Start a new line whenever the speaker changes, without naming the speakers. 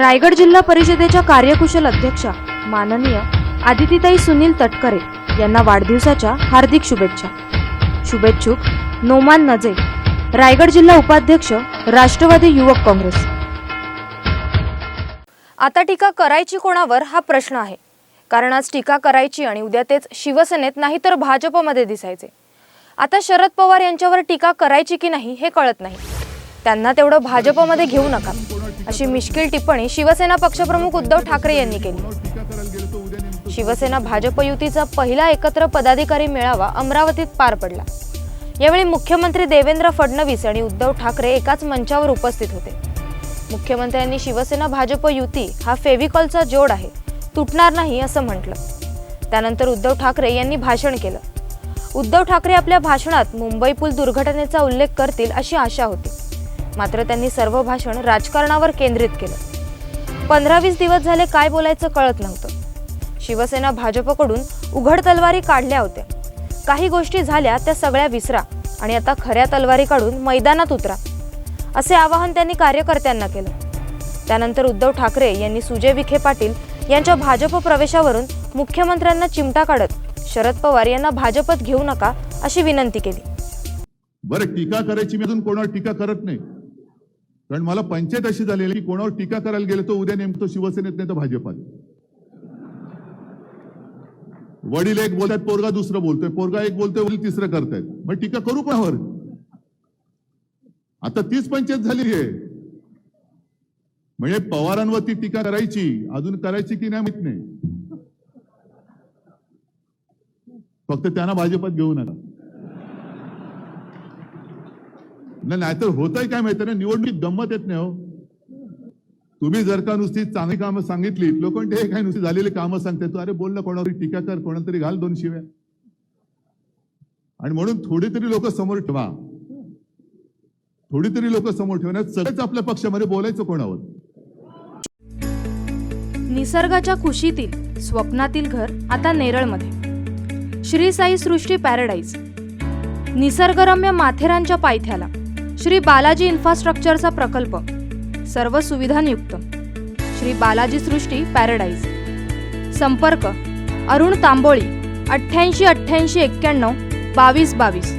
रायगड जिल्हा परिषदेच्या कार्यकुशल अध्यक्षा माननीय आदितीताई सुनील तटकरे यांना वाढदिवसाच्या हार्दिक शुभेच्छा. शुभेच्छुक नोमान नजे रायगड जिल्हा उपाध्यक्ष राष्ट्रवादी युवक काँग्रेस. आता टीका करायची कोणावर हा प्रश्न आहे. कारण आज टीका करायची आणि उद्या तेच शिवसेनेत नाही तर भाजपमध्ये दिसायचे. आता शरद पवार यांच्यावर टीका करायची की नाही हे कळत नाही. त्यांना तेवढं भाजपमध्ये घेऊ नका. अशी मिश्किल टिप्पणी शिवसेना पक्षप्रमुख उद्धव ठाकरे यांनी केली. शिवसेना भाजप युतीचा पहिला एकत्र पदाधिकारी मेळावा अमरावतीत पार पडला. यावेळी मुख्यमंत्री देवेंद्र फडणवीस आणि उद्धव ठाकरे एकाच मंचावर उपस्थित होते. मुख्यमंत्र्यांनी शिवसेना भाजप युती हा फेविकॉलचा जोड आहे तुटणार नाही असं म्हटलं. त्यानंतर उद्धव ठाकरे यांनी भाषण केलं. उद्धव ठाकरे आपल्या भाषणात मुंबई पूल दुर्घटनेचा उल्लेख करतील अशी आशा होती. मात्र त्यांनी सर्व भाषण राजकारणावर केंद्रित केलं. पंधरा वीस दिवस झाले काय बोलायचं कळत नव्हतं. शिवसेना भाजपकडून उघड तलवारी काढल्या होत्या. काही गोष्टी झाल्या त्या सगळ्या विसरा आणि आता खऱ्या तलवारी काढून मैदानात उतरा असे आवाहन त्यांनी कार्यकर्त्यांना केलं. त्यानंतर उद्धव ठाकरे यांनी सुजय विखे पाटील यांच्या भाजप प्रवेशावरून मुख्यमंत्र्यांना चिमटा काढत शरद पवार यांना भाजपत घेऊ नका अशी विनंती केली.
बरं टीका करायची मी अजून कोणावर टीका करत नाही. कारण मला पंचायत अशी झालेली की कोणावर टीका करायला गेले तो उद्या नेमतो शिवसेनेत नाही तर भाजपात. वडील एक बोलतात पोरगा दुसरं बोलतोय. पोरगा एक बोलतोय वडील तिसरं करतायत. मग टीका करू कोणावर आता तीच पंचायत झाली आहे. म्हणजे पवारांवरती टीका करायची अजून करायची की नाही माहीत नाही. फक्त त्यांना भाजपात घेऊ नका. नाही नाहीतर होतंय काय माहिती ना निवडणूक गंमत येत नाही हो. तुम्ही जर का नुसती चांगली कामं सांगितली लोक हे काय नुसती झालेली कामं सांगते तू अरे बोल ना कोणावर टीका कर कोणाला तरी घाल दोन शिव्या. आणि म्हणून थोडी तरी लोक समोर ठेवा. थोडी तरी लोक समोर ठेवण्यात सगळेच आपल्या पक्षामध्ये बोलायचं कोणावर?
निसर्गाच्या खुशीतील स्वप्नातील घर आता नेरळमध्ये. श्री साई सृष्टी पॅराडाईज. निसर्गरम्य माथेरानच्या पायथ्याला. श्री बालाजी इन्फ्रास्ट्रक्चरचा प्रकल्प. सर्व सुविधांयुक्त श्री बालाजी सृष्टी पॅराडाईज. संपर्क अरुण तांबोळी अठ्ठ्याऐंशी अठ्ठ्याऐंशी एक्क्याण्णव बावीस बावीस.